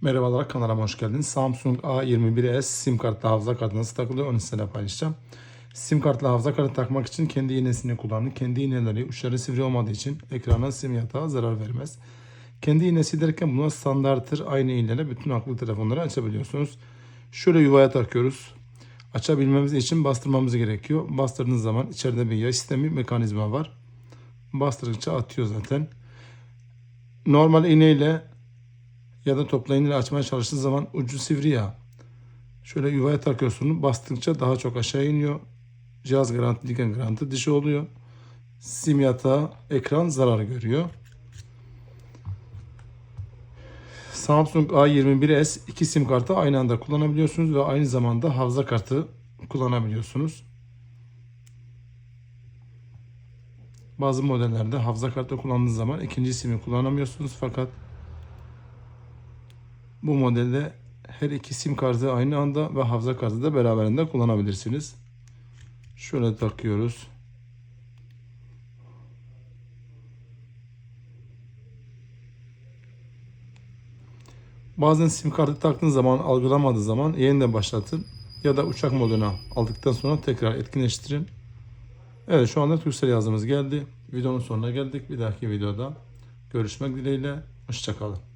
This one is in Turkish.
Merhabalar kanalıma hoş geldiniz. Samsung A21s sim kartlı hafıza kartı nasıl takılıyor onu sizinle paylaşacağım. Sim kartlı hafıza kartı takmak için kendi iğnesini kullanın. Kendi iğneleri uçları sivri olmadığı için ekrana sim yatağa zarar vermez. Kendi iğnesi derken buna standarttır. Aynı iğneyle bütün akıllı telefonları açabiliyorsunuz. Şöyle yuvaya takıyoruz. Açabilmemiz için bastırmamız gerekiyor. Bastırdığınız zaman içeride bir yay sistemi mekanizma var. Bastırdıkça atıyor zaten. Normal iğneyle ya da toplayın ile açmaya çalıştığı zaman ucu sivri ya. Şöyle yuvaya takıyorsunuz. Bastıkça daha çok aşağı iniyor. Cihaz garantiliyken garanti dışı oluyor. Sim yatağı ekran zarar görüyor. Samsung A21s iki sim kartı aynı anda kullanabiliyorsunuz ve aynı zamanda hafıza kartı kullanabiliyorsunuz. Bazı modellerde hafıza kartı kullandığınız zaman ikinci simi kullanamıyorsunuz fakat bu modelde her iki sim kartı aynı anda ve hafıza kartı da beraberinde kullanabilirsiniz. Şöyle takıyoruz. Bazen sim kartı taktığınız zaman algılamadığı zaman yeniden başlatın ya da uçak moduna aldıktan sonra tekrar etkinleştirin. Evet şu anda Türksel yazımız geldi. Videonun sonuna geldik. Bir dahaki videoda görüşmek dileğiyle. Hoşçakalın.